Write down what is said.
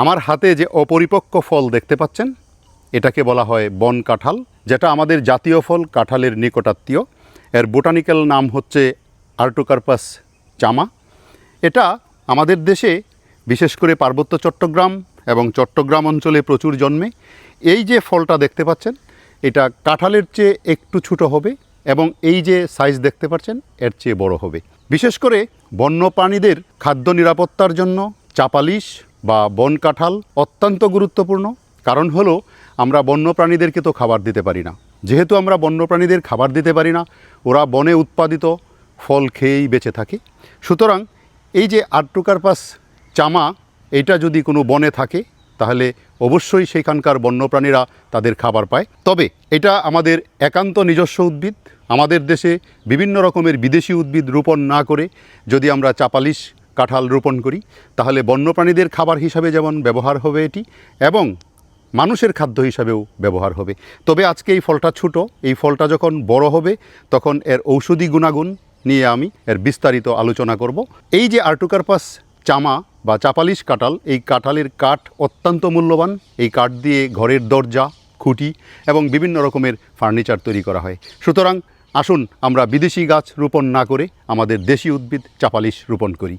আমার হাতে যে অপরিপক্ক ফল দেখতে পাচ্ছেন, এটাকে বলা হয় বন কাঁঠাল, যেটা আমাদের জাতীয় ফল কাঁঠালের নিকটাত্মীয়। এর বোটানিক্যাল নাম হচ্ছে আর্টোকার্পাস চামা। এটা আমাদের দেশে, বিশেষ করে পার্বত্য চট্টগ্রাম এবং চট্টগ্রাম অঞ্চলে প্রচুর জন্মে। এই যে ফলটা দেখতে পাচ্ছেন, এটা কাঁঠালের চেয়ে একটু ছোটো হবে এবং এই যে সাইজ দেখতে পাচ্ছেন, এর চেয়ে বড় হবে। বিশেষ করে বন্যপ্রাণীদের খাদ্য নিরাপত্তার জন্য চাপালিশ বা বন কাঁঠাল অত্যন্ত গুরুত্বপূর্ণ। কারণ হলো, আমরা বন্যপ্রাণীদেরকে তো খাবার দিতে পারি না। যেহেতু আমরা বন্যপ্রাণীদের খাবার দিতে পারি না, ওরা বনে উৎপাদিত ফল খেয়েই বেঁচে থাকে। সুতরাং এই যে আর্টোকার্পাস চামা, এটা যদি কোনো বনে থাকে, তাহলে অবশ্যই সেখানকার বন্যপ্রাণীরা তাদের খাবার পায়। তবে এটা আমাদের একান্ত নিজস্ব উদ্ভিদ। আমাদের দেশে বিভিন্ন রকমের বিদেশি উদ্ভিদ রোপণ না করে যদি আমরা চাপালিশ কাঁঠাল রোপণ করি, তাহলে বন্যপ্রাণীদের খাবার হিসাবে যেমন ব্যবহার হবে এটি, এবং মানুষের খাদ্য হিসাবেও ব্যবহার হবে। তবে আজকে এই ফলটা ছোট, এই ফলটা যখন বড় হবে, তখন এর ঔষধি গুণাগুণ নিয়ে আমি এর বিস্তারিত আলোচনা করব। এই যে আর্টুকার্পাস চামা বা চাপালিশ কাঁঠাল, এই কাঁঠালের কাঠ অত্যন্ত মূল্যবান। এই কাঠ দিয়ে ঘরের দরজা, খুঁটি এবং বিভিন্ন রকমের ফার্নিচার তৈরি করা হয়। সুতরাং আসুন আমরা বিদেশি গাছ রোপণ না করে আমাদের দেশি উদ্ভিদ চাপালিশ রোপণ করি।